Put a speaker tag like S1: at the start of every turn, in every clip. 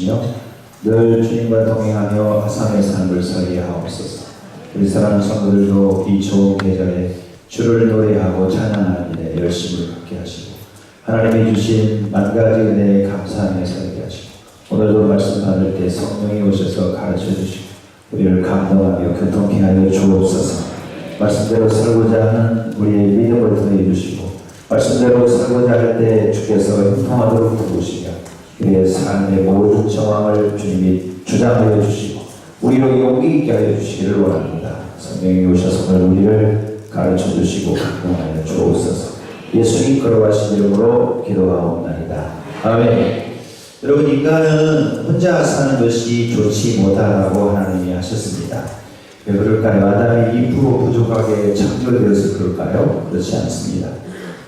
S1: 주시며 늘 주님과 동행하며 하산의 삶을 살게 하옵소서. 우리 사랑하는 성도들도 이 좋은 계절에 주를 노래하고 찬양하는 일에 열심을 갖게 하시고 하나님이 주신 만 가지 은혜에 감사하며 살게 하시고 오늘도 말씀 나눌 때 성령이 오셔서 가르쳐 주시고 우리를 감동하며 교통케 하여 주옵소서. 말씀대로 살고자 하는 우리의 믿음을 더해 주시고 말씀대로 살고자 할 때 주께서 형통하도록 도우시며 우리의 삶의 모든 정황을 주님이 주장하여 주시고 우리로 용기 있게 하여 주시기를 원합니다. 성령이 오셔서 우리를 가르쳐 주시고 감동하여 주옵소서. 예수님 걸어가신 이름으로 기도하옵나이다. 아멘. 여러분 인간은 혼자 사는 것이 좋지 못하다고 하나님이 하셨습니다. 왜 그럴까요? 아담이 2% 부족하게 창조되어서 그럴까요? 그렇지 않습니다.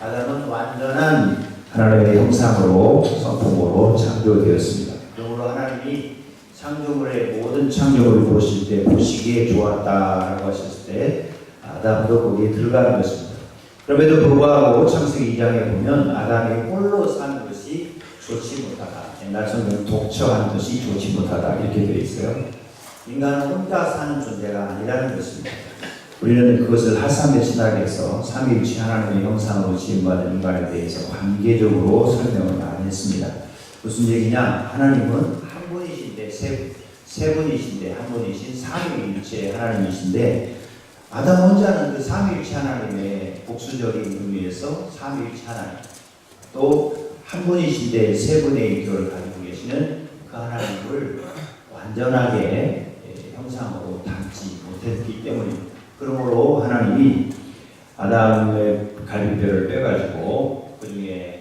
S1: 아담은 완전한 하나님의 형상으로 성품으로 창조되었습니다. 그러므로 하나님이 창조물의 모든 창조물을 보실 때 보시기에 좋았다라고 하셨을 때 아담도 거기에 들어가는 것입니다. 그럼에도 불구하고 창세기 2장에 보면 아담이 홀로 사는 것이 좋지 못하다. 옛날 성경 독처한 것이 좋지 못하다 이렇게 되어 있어요. 인간은 혼자 사는 존재가 아니라는 것입니다. 우리는 그것을 하삼의 신학에서 삼위일체 하나님의 형상으로 지음받은 인간에 대해서 관계적으로 설명을 많이 했습니다. 무슨 얘기냐? 하나님은 한 분이신데 세, 세 분이신데 한 분이신 삼위일체 하나님이신데 아담 혼자는 그 삼위일체 하나님의 복수적인 의미에서 삼위일체 하나님 또 한 분이신데 세 분의 인격을 가지고 계시는 그 하나님을 완전하게 예, 형상으로 담지 못했기 때문입니다. 그러므로 하나님이 아담의 갈비뼈를 빼가지고 그 중에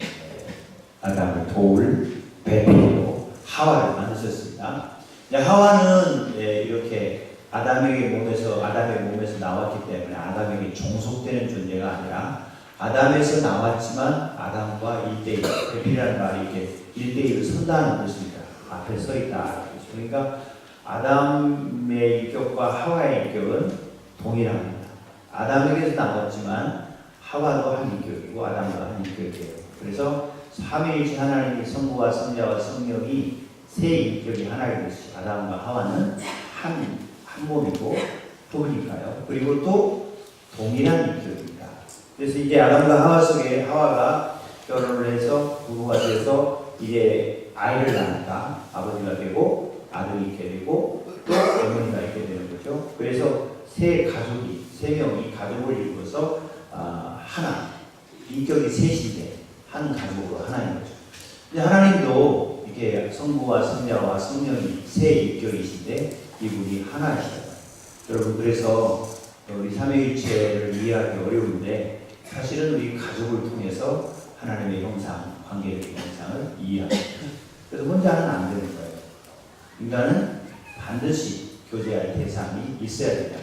S1: 아담을 도울 배필로 하와를 만드셨습니다. 하와는 예, 이렇게 아담에게 몸에서 아담의 몸에서 나왔기 때문에 아담에게 종속되는 존재가 아니라 아담에서 나왔지만 아담과 일대일 배필이라는 말이 이렇게 일대일을 선다는 뜻입니다. 앞에 서 있다. 그러니까 아담의 인격과 하와의 인격은 동일합니다. 아담에게서 나왔지만 하와도 한 인격이고 아담도 한 인격이에요. 그래서 삼위일체 하나님의 성부와 성자와 성령이 세 인격이 하나인 것이 아담과 하와는 한, 한 몸이고 부부니까요. 그리고 또 동일한 인격입니다. 그래서 이제 아담과 하와 속에 하와가 결혼을 해서 부부가 돼서 이제 아이를 낳는다. 아버지가 되고 아들이 되고 또 어머니가 있게 되는 거죠. 그래서 세 가족이 세 명이 가족을 이루어서 아, 하나 인격이 셋인데 한 가족으로 하나인 거죠. 근데 하나님도 이게 성부와 성자와 성령이 세 인격이신데 이분이 하나이시다. 여러분 그래서 우리 삼위일체를 이해하기 어려운데 사실은 우리 가족을 통해서 하나님의 형상, 관계의 형상을 이해합니다. 그래서 혼자는 안 되는 거예요. 인간은 반드시 교제할 대상이 있어야 거죠.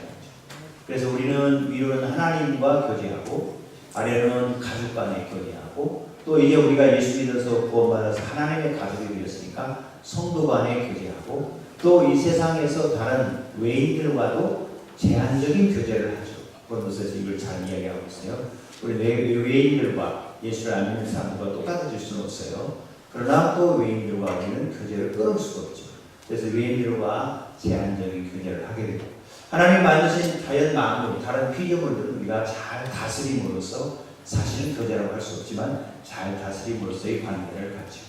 S1: 그래서 우리는 위로는 하나님과 교제하고 아래로는 가족 간에 교제하고 또 이제 우리가 예수 믿어서 구원받아서 하나님의 가족이 되었으니까 성도 간에 교제하고 또 이 세상에서 다른 외인들과도 제한적인 교제를 하죠. 본도서에서 이걸 잘 이야기하고 있어요. 우리 외인들과 예수를 안 믿는 사람들과 똑같아질 수는 없어요. 그러나 또 외인들과 우리는 교제를 끊을 수가 없죠. 그래서 외인들과 제한적인 교제를 하게 되고 하나님 만드신 자연 만물, 다른 피조물들은 우리가 잘 다스림으로써 사실은 교제라고 할 수 없지만 잘 다스림으로써의 관계를 갖죠.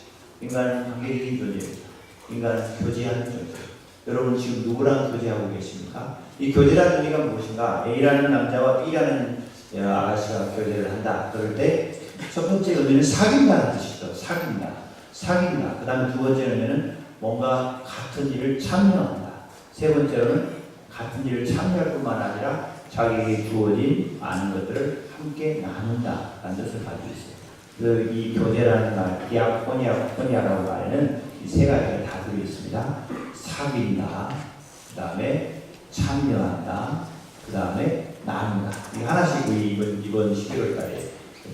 S1: 인간은 관계적인 존재입니다. 인간은 교제하는 존재. 여러분 지금 누구랑 교제하고 계십니까? 이 교제라는 의미가 무엇인가? A라는 남자와 B라는 아가씨가 교제를 한다. 그럴 때 첫 번째 의미는 사귄다는 뜻이죠. 사귄다. 사귄다. 그 다음에 두 번째 의미는 뭔가 같은 일을 참여한다. 세 번째로는 같은 일을 참여할 뿐만 아니라 자기에게 주어진 많은 것들을 함께 나눈다라는 뜻을 가지고 있어요. 그래서 이 교제라는 말, 디아코니아, 코니아라는 말에는 이 세 가지가 다 들어 있습니다. 사귄다, 그 다음에 참여한다, 그 다음에 나눈다. 이 하나씩 우리 이번, 이번 12월달에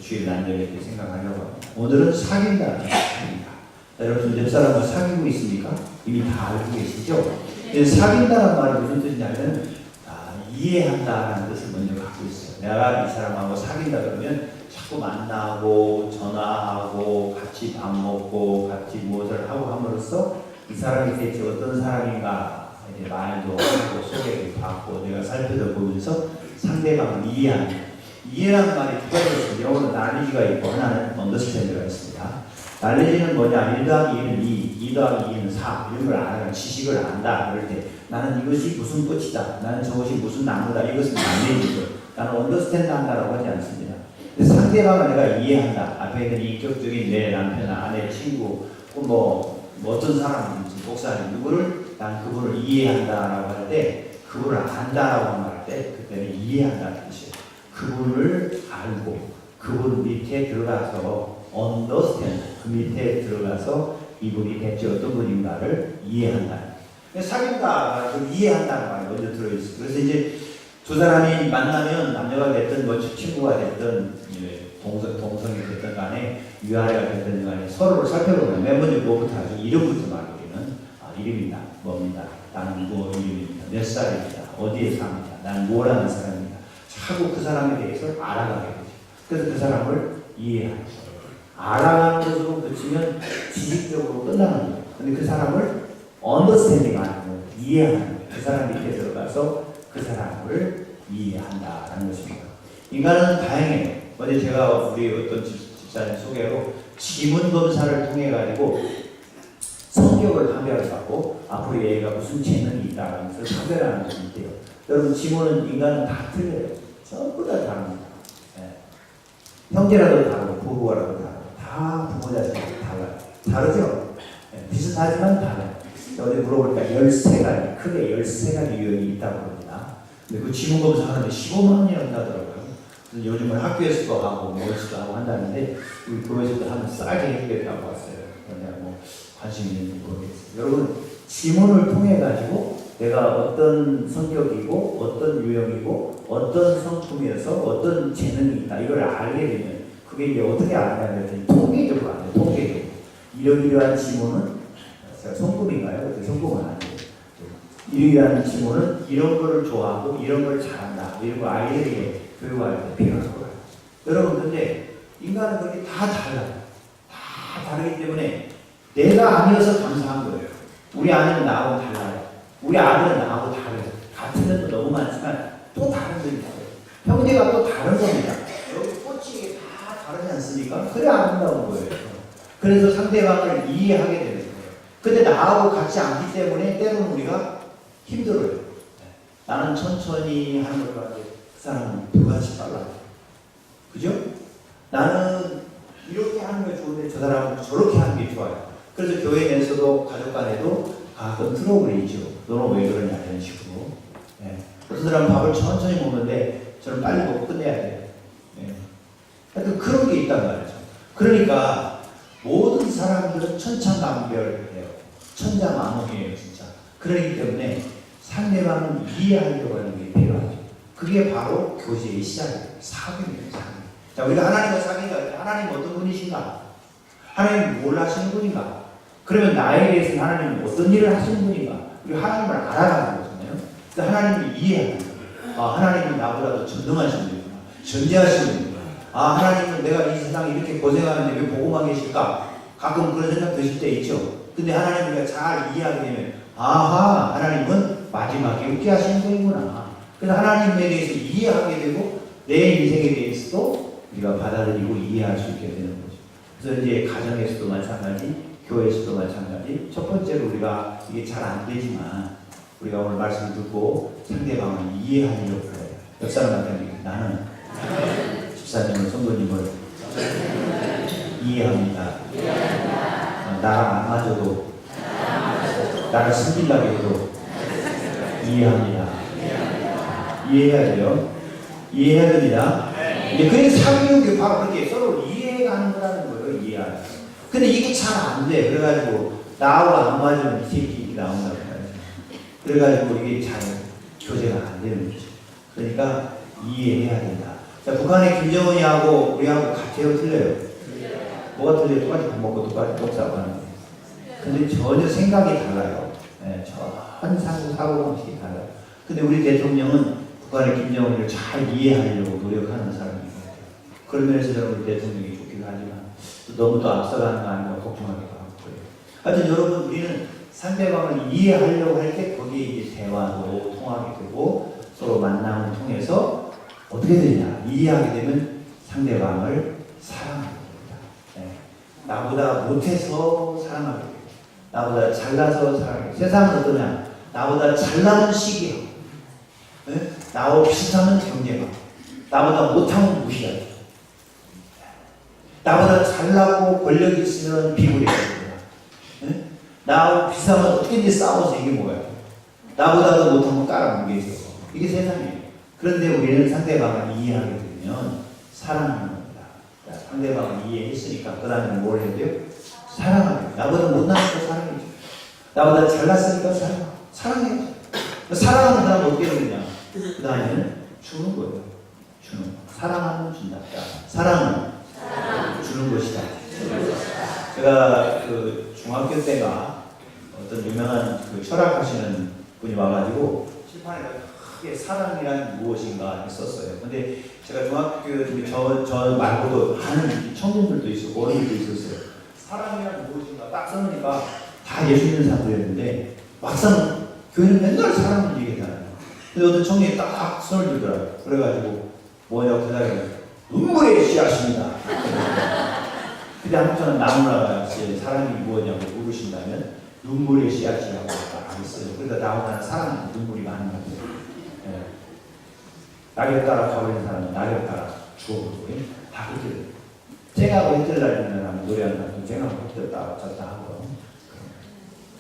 S1: 주일 난절 이렇게 생각하려고 합니다. 오늘은 사귄다는 뜻입니다. 여러분, 옆 사람과 사귀고 있습니까? 이미 다 알고 계시죠? 사귄다는 말은 무슨 뜻이냐면, 아, 이해한다라는 뜻을 먼저 갖고 있어요. 내가 이 사람하고 사귄다 그러면 자꾸 만나고, 전화하고, 같이 밥 먹고, 같이 무엇을 하고 함으로써 이 사람이 대체 어떤 사람인가 이제 말도 하고 소개를 받고 내가 살펴서 보면서 상대방을 이해하는 이해라는 말이 두 가지가 있습니다. knowledge가 있고 하나는 understand가 있습니다. Knowledge는 뭐냐? 1 더하기 1은 2, 2 더하기 2는 4 이런 걸 알아요. 지식을 안다 그럴 때 나는 이것이 무슨 꽃이다. 나는 저것이 무슨 나무다. 이것은 knowledge죠. 나는 understand 한다라고 하지 않습니다. 상대방을 내가 이해한다. 앞에 있는 인격적인 내 남편, 아내, 친구, 혹은 뭐, 뭐 어떤 사람인지, 목사님, 누구를 난 그분을 이해한다라고 할 때, 그분을 안다라고 말할 때, 그때는 이해한다는 뜻이에요. 그분을 알고, 그분 밑에 들어가서, understand, 그 밑에 들어가서 이분이 대체 어떤 분인가를 이해한다. 사귄다가 그 이해한다는 말이 먼저 들어있어요. 그래서 이제 두 사람이 만나면 남녀가 됐든 뭐 친구가 됐든 예, 동성, 동성이 됐든 간에 위아래가 됐든 간에 서로를 살펴보면 맨 먼저 뭐부터 하죠? 이름부터 말우리는 아, 이름이다, 뭡니다. 나는 뭐 이름입니다. 몇 살입니다. 어디에 삽니다. 나는 뭐라는 사람입니다. 자꾸 그 사람에 대해서 알아가게 되죠. 그래서 그 사람을 거예요. 알아가는 것으로 그치면 지식적으로 끝나는 거예요. 근데 그 사람을 언더스탠딩 하는 거예요. 이해하는 거예요. 그 사람 밑에 들어가서 그 사람을 이해한다라는 것입니다. 인간은 다행해요. 어제 제가 우리 어떤 집- 집사님 소개로 지문 검사를 통해 가지고 성격을 판별을 받고 앞으로 얘가 무슨 재능이 있다라는 것을 판별하는 것이 있대요. 여러분 지문은 인간은 다 틀려요. 전부 다 다릅니다. 예. 형제라도 다르고 부부라도 다르고 다 부모 자식이 달라요. 다르죠? 예, 비슷하지만 달라요. 어디 물어보니까 13가지, 크게 13가지 유형이 있다고 합니다. 근데 그 지문 검사 하는데 15만 원이 한다더라고요. 요즘은 학교에서도 하고 뭐에서도 하고 한다는데 우리 교회에서도 하면 싸게 해주겠다고 왔어요. 그런데 뭐 관심 있는지 모르겠어요. 여러분 지문을 통해 가지고 내가 어떤 성격이고 어떤 유형이고 어떤 성품이어서 어떤 재능이 있다 이걸 알게 되면 그게 이제 어떻게 아냐면 통계적으로 알아요. 통계적으로 이런 이러한 지문은 제가 성품인가요? 그때 성품은 아니에요. 이러한 지문은 이런 거를 좋아하고 이런 걸 잘한다. 이런 거 되게 교육할 때 필요한 거예요. 여러분 근데 인간은 그게 다 달라요. 다 다르기 때문에 내가 아니어서 감사한 거예요. 우리 아내는 나하고 달라요. 우리 아들은 나하고 다르요. 같은 면도 너무 많지만 또 다른 점이 있어요. 형제가 또 다른 겁니다. 다르지 않습니까? 그래 아름다운 거예요. 그래서 상대방을 이해하게 되는 거예요. 근데 나하고 같지 않기 때문에 때로는 우리가 힘들어요. 나는 천천히 하는 걸 가지고 그 사람은 불같이 빨라요. 그죠? 나는 이렇게 하는 게 좋은데 저 사람은 저렇게 하는 게 좋아요. 그래서 교회 내에서도 가족 간에도 가끔 트러블이 있죠. 너는 왜 그러냐 이런 식으로. 예. 어떤 사람은 밥을 천천히 먹는데 저는 빨리 먹고 끝내야 돼요. 예. 하여튼 그런 게 있단 말이죠. 그러니까 모든 사람들은 천차만별해요. 천자만홍이에요, 진짜. 그렇기 때문에 상대방을 이해하려고 하는 게 필요하죠. 그게 바로 교제의 시작이에요. 사귐이에요, 사귐. 자, 우리가 하나님과 때 하나님 어떤 분이신가? 하나님 뭘 하시는 분인가? 그러면 나에 대해서 하나님 어떤 일을 하시는 분인가? 우리 하나님을 알아가는 거잖아요. 그래서 하나님을 이해하는 거예요. 아, 하나님은 나보다 더 전능하신 분이구나. 전지하신 분이구나. 아, 하나님은 내가 이 세상에 이렇게 고생하는데 왜 보고만 계실까? 가끔 그런 생각 드실 때 있죠. 근데 하나님을 우리가 잘 이해하게 되면, 아하, 하나님은 마지막에 웃게 하시는 분이구나. 그래서 하나님에 대해서 이해하게 되고, 내 인생에 대해서도 우리가 받아들이고 이해할 수 있게 되는 거죠. 그래서 이제 가정에서도 마찬가지, 교회에서도 마찬가지. 첫 번째로 우리가 이게 잘 안 되지만, 우리가 오늘 말씀 듣고 상대방을 이해하려고 해요. 옆 사람한테 나는 집사님을, 성도님을 이해합니다. 어, 나랑 안 맞아도 나를 숨기려고 해도 이해합니다. 이해해야 돼요. 이해해야 됩니다. 이제 그래서 사귀는 게 바로 그렇게 서로 이해가는 거라는 거예요. 이해하는. 근데 이게 잘 안 돼. 그래가지고 나하고 안 맞으면 이 새끼 나온다고 말이죠. 그래가지고 이게 잘 교제가 안 되는 거죠. 그러니까 이해해야 된다. 자, 북한의 김정은이하고 우리하고 같아요, 틀려요? 뭐가 틀려요? 똑같이 밥 먹고 똑같이 떡 싸고 하는데. 근데 전혀 생각이 달라요. 예, 전 사고, 사고 방식이 달라요. 근데 우리 대통령은 북한의 김정은을 잘 이해하려고 노력하는 사람인 것 같아요. 그런 면에서 저는 우리 대통령이 좋기도 하지만 또 너무 또 앞서가는 거 아닌가 걱정하기도 하고 그래요. 하여튼 여러분 우리는 상대방을 이해하려고 할 때 거기에 이제 대화도 통하게 되고 서로 만남을 통해서 어떻게 되냐 이해하게 되면 상대방을 사랑하게 됩니다. 네. 나보다 못해서 사랑하게 돼요. 나보다 잘나서 사랑해. 세상은 어떠냐? 나보다 잘나면 시기하고, 네? 나와 비슷하면 경계하고, 나보다 못하면 무시하고, 나보다 잘나고 권력이 있으면 비굴해합니다. 네? 나하고 비슷하면 어떻게든지 싸워서 이게 뭐야? 나보다도 못하면 깔아뭉개 있어. 이게 세상이에요. 그런데 우리는 상대방을 이해하게 되면 사랑하는 겁니다. 자, 상대방을 이해했으니까 그 다음에 뭘 해야 돼요? 사랑하게. 나보다 못나니까 사랑해줘. 나보다 잘났으니까 사랑. 사랑해줘. 사랑하는 사람 어떻게 되느냐? 그 다음에는 주는 거예요. 주는 거. 사랑하면 준다. 자, 사랑은 주는 것이다. 제가 그 중학교 때가 어떤 유명한 그 철학하시는 분이 와가지고 칠판에다 크게 사랑이란 무엇인가 했었어요. 근데 제가 중학교 때 저, 저 말고도 많은 청년들도 있었고 어린이도 있었어요. 사랑이란 무엇인가 딱 써놓으니까 다 예수 믿는 사람들이었는데 막상 교회는 맨날 사랑을 얘기하잖아요. 근데 어떤 청년이 딱 손을 들더라고요. 그래가지고 뭐냐고 대답해 눈물의 씨앗입니다. 근데 한국사는 나무나가 씨 사랑이 무엇이냐고 물으신다면 눈물의 씨앗이라고 하겠어요. 그러니까 나무나는 사랑 눈물이 많은 것 같아요. 예. 낙엽 따라 가버리는 사람은 낙엽 따라 죽어버리고 다 그렇게 돼요. 쨍하고 햇들 날리는 사람은 노래하는 사람은 쨍하고 햇들 따라 졌다 하고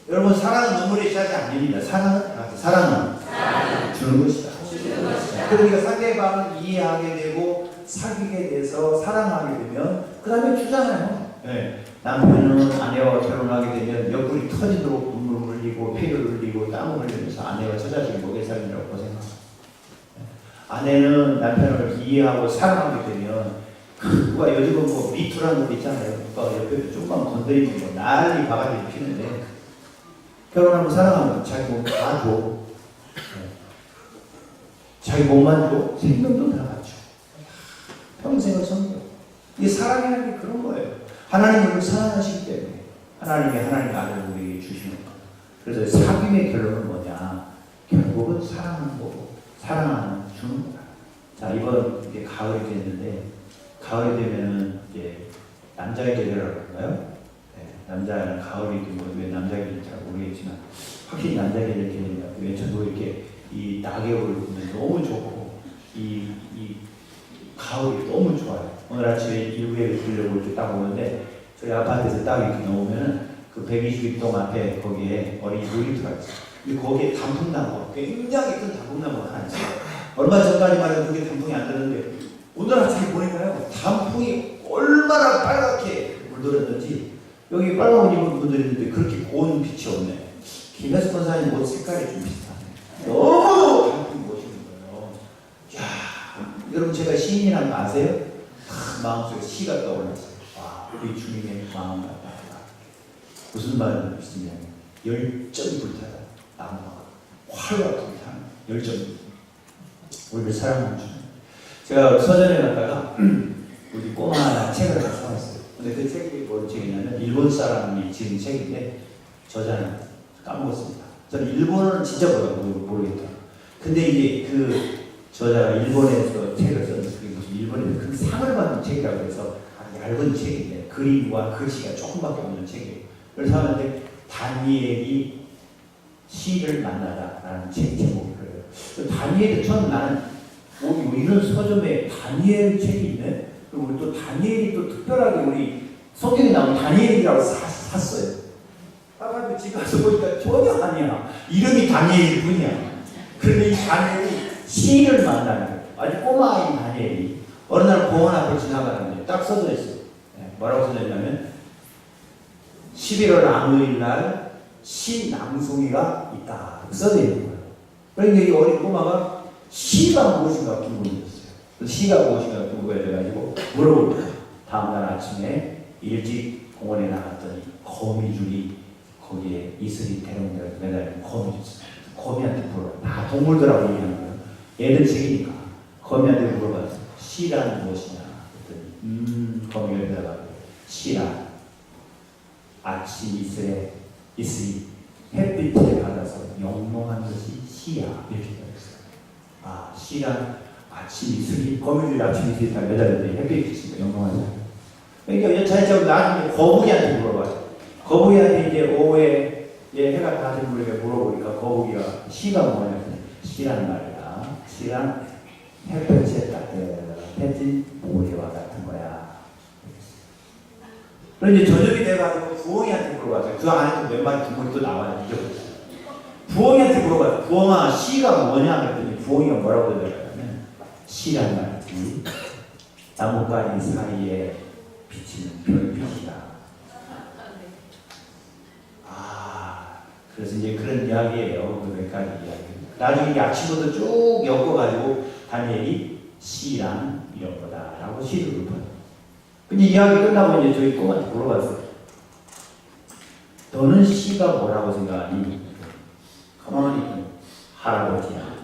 S1: 여러분 사랑은 눈물의 씨앗이 아닙니다. 사랑은 사랑은 주는 것이다. 그러니까 상대방을 이해하게 되고 사귀게 돼서 사랑하게 되면 그 다음에 주잖아요. 네. 남편은 아내와 결혼하게 되면 옆구리 터지도록 눈물을 흘리고 피를 흘리고 땀을 흘리면서 아내와 처자식이 고생합니다. 네. 아내는 남편을 이해하고 사랑하게 되면 누가 요즘은 뭐 미투라는 거 있잖아요. 오빠 옆에 조금만 건드리면 뭐 난리 바가지 피는데 결혼하고 사랑하면 자기 몸다 줘. 네. 자기 몸만 줘. 생명도 다 갖춰. 평생을 섬겨. 이 사랑이라는 게 그런 거예요. 하나님이 우리를 사랑하시기 때문에 하나님이 하나님의 아들을 우리에게 주시는 거. 그래서 사귐의 결론은 뭐냐? 결국은 사랑하는 거고 사랑하는 주는 거다. 자 이번 이제 가을이 됐는데 가을이 되면은 이제 남자의 계절이라고 할까요? 네, 남자는 가을이 되고 왜 남자 계절인지 잘 모르겠지만 확실히 남자 계절 계절인 것 같아요. 왜 저도 이렇게 이 낙엽을 보면 너무 좋고 이, 이 가을이 너무 좋아요. 오늘 아침에 일부에 들려고 이렇게 딱 오는데 저희 아파트에서 딱 이렇게 나오면은 그 120동 앞에 거기에 어린이 놀이터가 있어요. 거기에 단풍나무, 굉장히 큰 단풍나무가 하나 있어요. 얼마 전까지만 해도 그게 단풍이 안 되는데 오늘 아침에 보니까요 단풍이 얼마나 빨갛게 물들었는지 여기 빨간 옷 입은 분들이 있는데 그렇게 고운 빛이 없네. 김혜수 권사님 옷 색깔이 좀 비슷하네. 너무 단풍이 멋있는 거예요. 야, 여러분 제가 시인이라는 거 아세요? 아, 마음속에 시가 떠올랐어요. 와, 우리 주님의 마음 같다. 무슨 말을 믿으시냐 열정이 불타다. 활과 불타는 열정이. 우리를 사랑하는 주님. 제가 서점에 갔다가 우리 꼬마 책을 하나 사왔어요. 근데 그 책이 뭔 책이냐면 일본 사람이 지은 책인데 저자는 까먹었습니다. 저는 일본어는 진짜 뭐라고 모르겠다. 근데 이제 그 저자가 일본에서 책을 썼는데 그게 무슨 일본에서 큰 상을 받은 책이라고 해서 얇은 책인데 그림과 글씨가 조금밖에 없는 책이에요. 그래서 하는데 다니엘이 시를 만나다라는 책 제목이 그래요. 그 다니엘이 처음 나는 오, 뭐 이런 서점에 다니엘 책이 있네. 그리고 우리 또 다니엘이 또 특별하게 우리 성경에 나온 다니엘이라고 사, 샀어요. 사가지고 집에 가서 보니까 전혀 아니야. 이름이 다니엘일 뿐이야. 그런데 이 다니엘이 시인을 만나는 거예요. 아주 꼬마아이 다니엘이 어느 날 공원 앞을 지나가는데 딱 써져 있어요. 네, 뭐라고 써져 있냐면 11월 아무일 날 시낭송이가 있다. 써져 있는 거예요. 그러니까 이 어린 꼬마가 시가 무엇인가 궁금해졌어요. 그 시가 무엇인가 궁금해져가지고 물어볼 거예요. 다음날 아침에 일찍 공원에 나갔더니 거미줄이 거기에 이슬이 대롱대롱 매달린 거미줄. 거미한테 물어봐. 다 동물들하고 얘기하는 거예요. 얘들 책이니까. 거미한테 물어봐서 시란 무엇이냐. 그랬더니 음 거미가 대답하고 시란 아침 이슬에 이슬이
S2: 햇빛에 받아서 영롱한 것이 시야 이렇게 있어요. 아 시란 아침 이슬이 거미줄 아침 이슬이 다 매달렸더니 햇빛이 있으니까 영롱하잖아요. 그러니까 여차례적으로 나중에 거북이한테 물어봐요. 거북이한테 이제 오후에 얘 해가 다진 물에게 물어보니까 거북이가 시가 뭐냐? 시란 말이야. 시란 햇볕에 따뜻해진 모래와 같은 거야. 이제 저녁이 돼가지고 부엉이한테 물어봤어요. 그 안에 몇 마리 동물이 또 나와요. 부엉이한테 물어봤어요. 부엉아, 시가 뭐냐? 그랬더니 부엉이가 뭐라고 대답하냐면 시란 말이지. 나뭇가지 사이에 비치는 별빛이다. 아, 그래서 이제 그런 이야기예요. 그 몇 가지 이야기. 나중에 아침부터 쭉 엮어가지고 다니엘이 시란 이런 거다라고 시를 읊어요. 근데 이야기 끝나고 이제 저희 꼬마한테 물어봤어요. 너는 시가 뭐라고 생각하니? 가만히 할아버지야.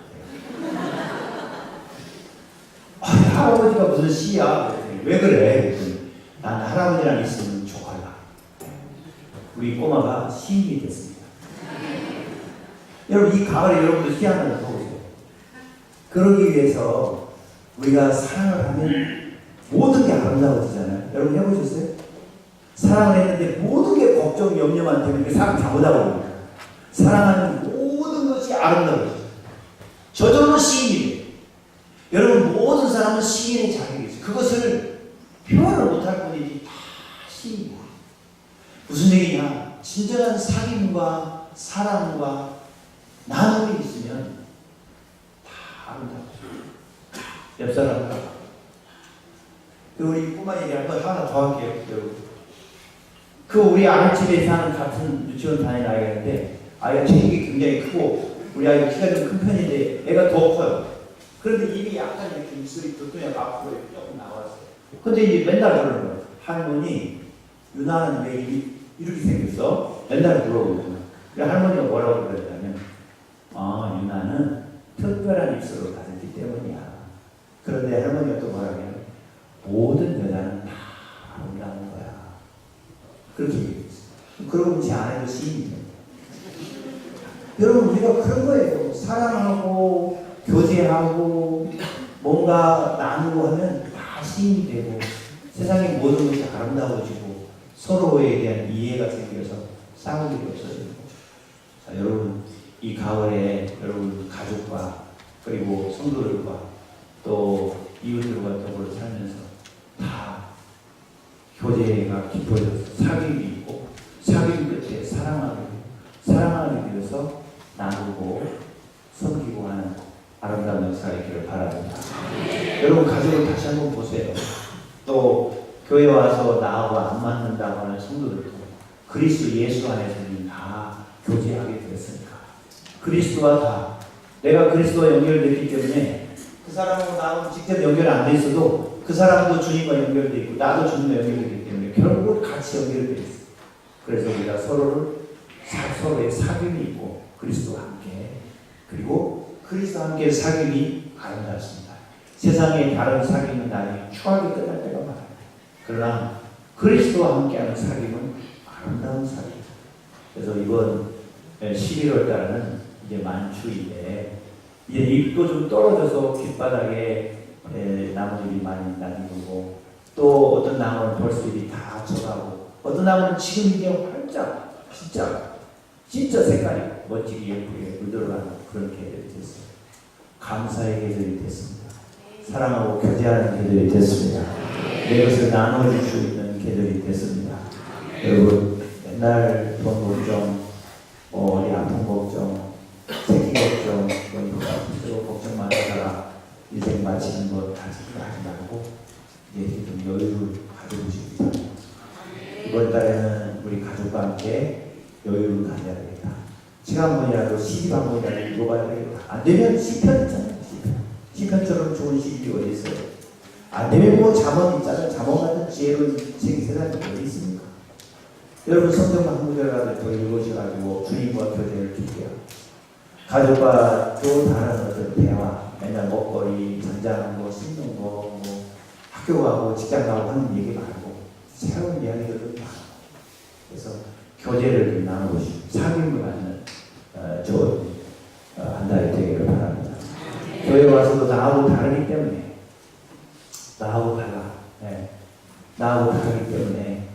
S2: 아, 할아버지가 무슨? 그랬더니 왜 그래? 난 할아버지랑 있으면 좋아라. 우리 꼬마가 시인이 됐습니다. 여러분 이 가을에 여러분들 시 하나 보세요. 그러기 위해서 우리가 사랑을 하면 모든 게 아름다워지잖아요. 여러분 해보셨어요? 사랑을 했는데 모든 게 걱정, 염려만 되는 게 사람 잘못하고 있는 거예요. 사랑하는 모든 것이 아름다워져요. 저절로 시인이에요. 여러분 모든 사람은 시인의 자격이 있어요. 그것을 표현을 못할 뿐이지 다 시인이야. 무슨 얘기냐? 진정한 사귐과 사랑과 나눔이 있으면 다 아름다워져요. 옆 사람과 그 우리 뿐만 얘기 한번 하나 더 할게요. 그 우리 아랫집에 사는 같은 유치원 다니는 아이가 있는데 아이가 체격이 굉장히 크고 우리 아이가 키가 좀 큰 편인데 애가 더 커요. 그런데 입이 약간 이렇게 입술이 도통이 앞으로 이렇게 조금 나왔어요. 근데 이제 맨날 그러는 거예요. 할머니, 유나는 왜 입이 이렇게 생겼어? 맨날 물어보거든요. 그래 할머니가 뭐라고 그랬냐면 아 유나는 특별한 입술을 가졌기 때문이야. 그런데 할머니가 또 뭐라고 해요? 모든 여자는 다 아름다운. 그렇게 얘기했어요. 그러고 보면 제 아내도 시인이에요. 여러분 우리가 그런 거예요. 사랑하고 교제하고 뭔가 나누고 하면 다 시인이 되고 세상의 모든 것이 아름다워지고 서로에 대한 이해가 생겨서 일이 없어지고 자, 여러분 이 가을에 여러분 가족과 그리고 성도들과 또 이웃들과 더불어 살면서 다 교제가 깊어져서 사귐이 있고 사귐 끝에 사랑하게 사랑하기 위해서 나누고 섬기고 하는 아름다운 역사가 있기를 바랍니다. 여러분 가족을 다시 한번 보세요. 또 교회 와서 나하고 안 맞는다고 하는 성도들도 그리스도 예수 안에서는 다 교제하게 되었으니까 그리스도와 다 내가 그리스도와 연결됐기 때문에 그 사람하고 나하고 직접 연결 안 돼 있어도 그 사람도 주님과 연결돼 있고 나도 주님과 연결되기 때문에 결국 같이 연결돼 있어. 그래서 우리가 서로를 사- 서로의 사귐이 있고 그리스도와 함께 그리고 그리스도와 함께 사귐이 아름답습니다. 세상의 다른 사귐은 나중에 추하게 끝날 때가 많아요. 그러나 그리스도와 함께하는 사귐은 아름다운 사귐. 그래서 이번 11월 달은 이제 만추인데 이제 잎도 좀 떨어져서 뒷바닥에 에, 나무들이 많이 나뉘고 또 어떤 나무는 벌써 잎이 다 져가고 어떤 나무는 지금 이제 활짝 진짜 진짜 색깔이 멋지게 예쁘게 물들어가는 그런 계절이 됐어요. 감사의 계절이 됐습니다. 사랑하고 교제하는 계절이 됐습니다. 내 것을 나눠줄 수 있는 계절이 됐습니다. 여러분 맨날 돈 걱정, 뭐 어디 아픈 걱정, 인생 마치는 거다 생각하지 말고 이제 좀 여유를 가져보시기 바랍니다. 이번 달에는 우리 가족과 함께 여유를 가져야 되겠다. 시간 한 번이라도 시집 한 번이라도 읽어봐야 되겠다. 안 되면 시편 있잖아요. 시편. 시편처럼 좋은 시집이 어디 있어요? 안 되면 뭐 잠언 있잖아요. 잠언 같은 지혜로운 책이 세상에 어디 있습니까? 여러분 성경만 한 구절이라도 더 읽으셔가지고 주님과 교제를 깊게 하고 가족과 또 다른 어떤 대화, 맨날 먹거리, 전자하는 거, 씻는 거, 뭐 학교 가고 직장 가고 하는 얘기 말고 새로운 이야기들을 많아. 그래서 교제를 좀 나누고 사귐을 갖는 어, 좋은 어, 한 달이 되기를 바랍니다. 교회 와서도 나하고 다르기 때문에 나하고 달라. 예. 나하고 다르기 때문에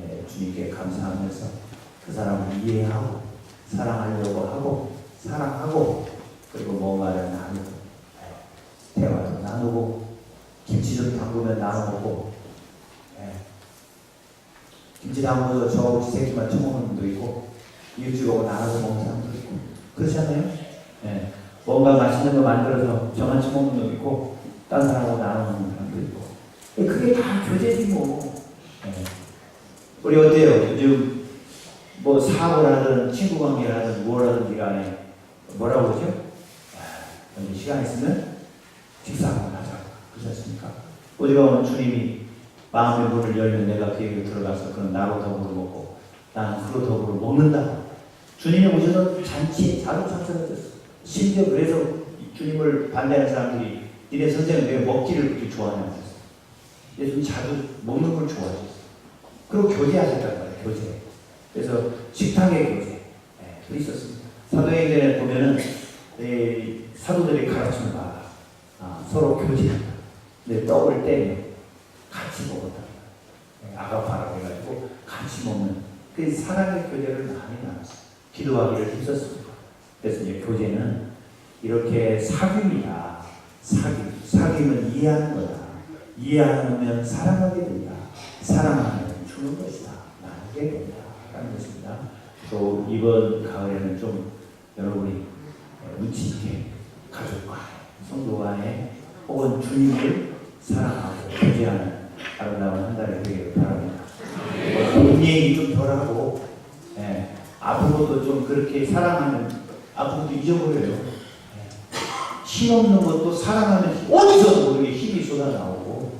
S2: 예, 주님께 감사하면서 그 사람을 이해하고 사랑하려고 하고 사랑하고 그리고 뭔가를 나누고 예, 대화도 나누고 김치 좀 담그면 나눠 먹고 예. 김치 담그서 저 혹시 새끼만 쳐먹는 분도 있고 이웃집하고 나눠서 먹는 사람도 있고 그렇지 않아요? 예. 뭔가 맛있는 거 만들어서 저만 쳐먹는 놈 있고 딴 사람하고 나눠 먹는 사람도 있고 예, 그게 다 교제지 뭐 예. 우리 어때요? 요즘 뭐 사고를 하든 친구 뭘 하든지 간에 뭐라고 그러죠? 아, 시간 있으면 식사 한번 하자 그렇지 않습니까? 어디가 오면 주님이 마음의 문을 열면 내가 그에게 들어가서 그는 나로 더불어 먹고 나는 그로 더불어 먹는다. 주님이 오셔서 잔치에 자동차처럼 심지어 그래서 주님을 반대하는 사람들이 니네 선생님 왜 먹기를 그렇게 좋아하냐고 했어 예수님 자주 먹는 걸 좋아하셨어 그리고 교제하셨단 말이에요 교제. 그래서 식탁의 교제. 네, 그 있었습니다. 사도행전에 보면은 이 사도들이 가르침을 받아. 아, 서로 교제한다. 근데 떡을 떼며 같이 먹었다 네, 아가파라고 해가지고 같이 먹는. 그 사랑의 교제를 많이 나눴어요 기도하기를 힘썼습니다. 그래서 이제 교제는 이렇게 사귐이다. 사귐. 사귐은 이해하는 거다. 이해하면 사랑하게 된다. 사랑하면 주는 것이다. 나누게 된다. 라는 것입니다. 또 이번 가을에는 좀 여러분이 눈치 있게 가족과 성도 간에 혹은 주님을 사랑하고 교제하는 아름다운 한 달이 되기를 바랍니다 돈 얘기 좀 덜하고 예, 것도 좀 그렇게 사랑하면 아픈 것도 잊어버려요 예. 힘없는 것도 사랑하면 어디서 모르게 힘이 쏟아나오고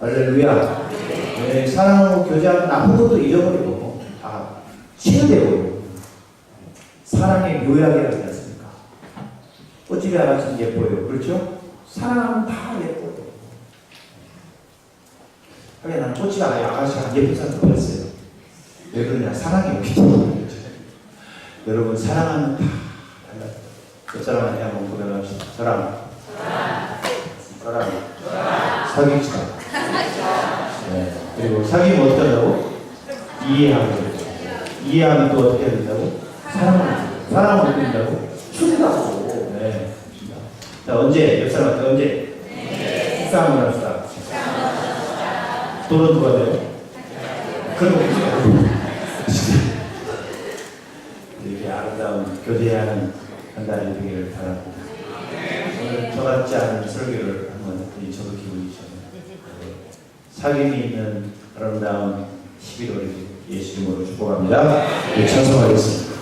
S2: 할렐루야 네, 사랑하고 교제하면 아픈 것도 잊어버리고 다 치유되고 사랑의 묘약이라고 하지 않습니까? 꽃집에 아가씨는 예뻐요 그렇죠? 사랑하면 다 예뻐요 하긴 나는 꽃집에 아가씨가 예쁜 사람 없었어요. 왜 그러냐? 사랑이 없기 때문에 여러분 사랑하면 다 달라요. 그 사람한테 한번 고백합시다. 저랑. 저랑. 사귀자 네. 그리고 사귀면 어떻게 한다고? 이해하고 이해하면 또 어떻게 해야 된다고? 사랑을 사랑을 된다고? 준다고. 네. 자 언제? 몇 사람한테 언제? 식사 한번 합시다 돈은 누가 돼요? 그런 거 없죠 이렇게 아름다운 교제하는 한 달이 되기를 바랍니다 오늘 저 같지 않은 설교를 한번 저도 기분이 좋네요 사귐이 있는 아름다운 11월이 예수 이름으로 축복합니다. 네, 찬송하겠습니다.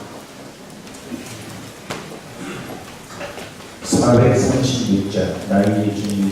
S2: 436장 나에게 주님이